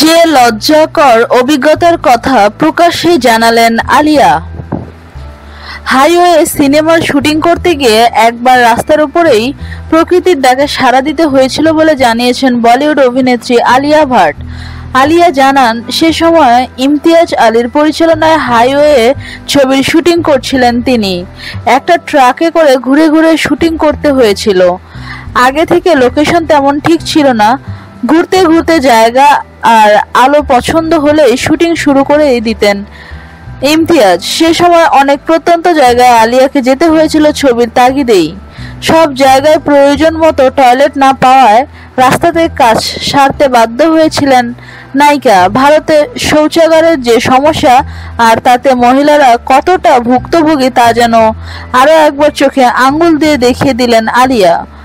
বিয়ে লজ্জাকর অভিজ্ঞতার কথা প্রকাশ্যে জানালেন আলিয়া। হাইওয়ে সিনেমার শুটিং করতে গিয়ে একবার রাস্তার উপরেই প্রকৃতির ডাকে সাড়া দিতে হয়েছিল বলে জানিয়েছেন বলিউড অভিনেত্রী আলিয়া ভাট। আলিয়া জানান, সে সময় ইমতিয়াজ আলীর পরিচালনায় হাইওয়ে ছবির শুটিং করছিলেন তিনি। একটা ট্রাকে করে ঘুরে ঘুরে শুটিং করতে হয়েছিল। আগে থেকে লোকেশন তেমন ঠিক ছিল না। ঘুরতে ঘুরতে জায়গা আর আলো পছন্দ হলেই শুটিং শুরু করে দিতেন। ইমতিয়াজ, সে সময় অনেক প্রত্যন্ত জায়গায় আলিয়াকে যেতে হয়েছিল ছবির তাগিদেই। সব জায়গায় প্রয়োজন মতো টয়লেট না পাওয়ায় রাস্তাতে কাজ সারতে বাধ্য হয়েছিলেন নায়িকা। ভারতে শৌচাগারের যে সমস্যা আর তাতে মহিলারা কতটা ভুক্তভোগী তা যেন আরও একবার চোখে আঙ্গুল দিয়ে দেখিয়ে দিলেন আলিয়া।